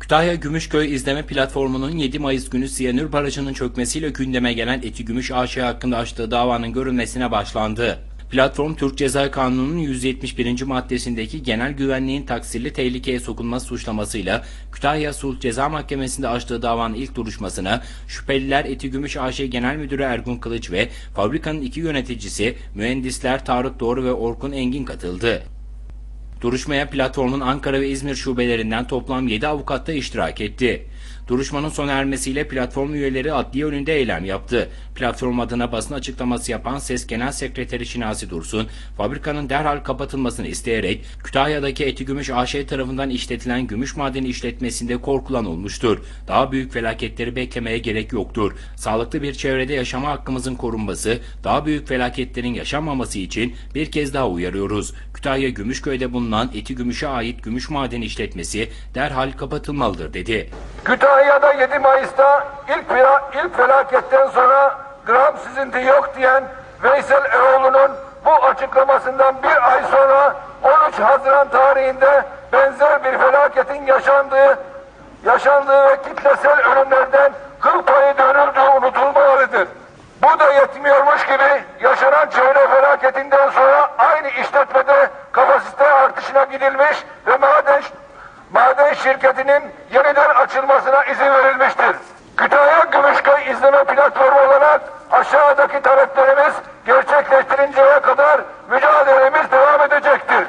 Kütahya Gümüşköy İzleme Platformu'nun 7 Mayıs günü Siyanür Barajı'nın çökmesiyle gündeme gelen Eti Gümüş AŞ hakkında açtığı davanın görülmesine başlandı. Platform Türk Ceza Kanunu'nun 171. maddesindeki genel güvenliğin taksirli tehlikeye sokulması suçlamasıyla Kütahya Sulh Ceza Mahkemesi'nde açtığı davanın ilk duruşmasına şüpheliler Eti Gümüş AŞ Genel Müdürü Ergun Kılıç ve fabrikanın iki yöneticisi mühendisler Tarık Doğru ve Orkun Engin katıldı. Duruşmaya platformun Ankara ve İzmir şubelerinden toplam 7 avukat da iştirak etti. Duruşmanın sona ermesiyle platform üyeleri adliye önünde eylem yaptı. Platform adına basın açıklaması yapan SES Genel Sekreteri Şinasi Dursun, fabrikanın derhal kapatılmasını isteyerek Kütahya'daki Eti Gümüş AŞ tarafından işletilen gümüş madeni işletmesinde korkulan olmuştur. Daha büyük felaketleri beklemeye gerek yoktur. Sağlıklı bir çevrede yaşama hakkımızın korunması, daha büyük felaketlerin yaşanmaması için bir kez daha uyarıyoruz. Kütahya Gümüşköy'de bulunan Eti Gümüş'e ait gümüş madeni işletmesi derhal kapatılmalıdır dedi. Kütahya'da 7 Mayıs'ta ilk, ilk felaketten sonra gram sizinti yok diyen Veysel Eroğlu'nun bu açıklamasından bir ay sonra 13 Haziran tarihinde benzer bir felaketin yaşandığı yaşandığı ve kitlesel ölümlerden kıl payı dönüldüğü unutulmamalıdır. Bu da yetmiyormuş gibi yaşanan çevre felaketinden sonra aynı işletmede kapasite artışına gidilmiş ve maden maden şirketinin yeniden açılmasına izin verilmiştir. Kütahya Gümüşköy izleme platformu olarak aşağıdaki taleplerimiz gerçekleştirinceye kadar mücadelemiz devam edecektir.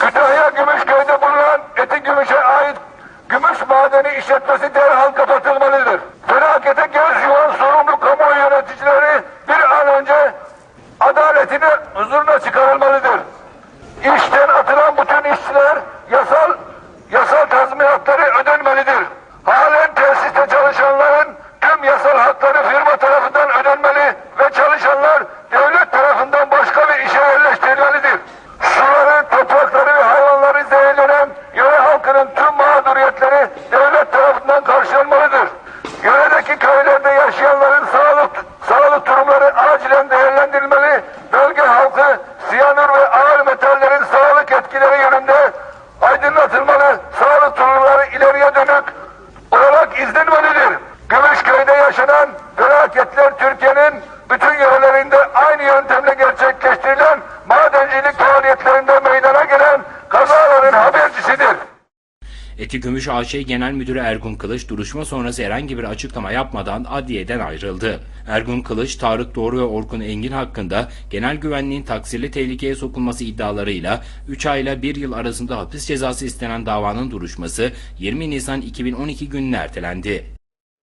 Kütahya Gümüşköy'de bulunan Eti Gümüş'e ait gümüş madeni işletmesi derhal kapatılmalıdır. Felakete göz yuvan sorumlu kamuoyu yöneticileri bir an önce adaletini huzuruna çıkarılmalıdır. İşten atılan bütün işçiler yasal yasal tazminatları ödenmelidir. Halen tesiste çalışanların tüm yasal hakları firma tarafından ödenmeli ve çalışanlar devlet tarafından başka bir işe yerleştirilmelidir. Suları, toprakları ve hayvanları zehirlenen yöre halkının tüm mağduriyetleri devlet tarafından karşılanmalıdır. Yöredeki köylerde yaşayanların sağlık sağlık durumları acilen değerlendirilmeli. Bölge halkı siyanür ve ağır metallerin sağlık etkileri yönünde aydınlatılmalı. Sağlık durumları ileriye dönük olarak izlenmelidir. Gümüşköy'de yaşanan felaketler Türkiye'nin bütün yörelerinde aynı yöntemle gerçekleştirilen madencilik faaliyetlerinde Eti Gümüş AŞ Genel Müdürü Ergun Kılıç duruşma sonrası herhangi bir açıklama yapmadan adliyeden ayrıldı. Ergun Kılıç, Tarık Doğru ve Orkun Engin hakkında genel güvenliğin taksirli tehlikeye sokulması iddialarıyla 3 ayla 1 yıl arasında hapis cezası istenen davanın duruşması 20 Nisan 2012 gününe ertelendi.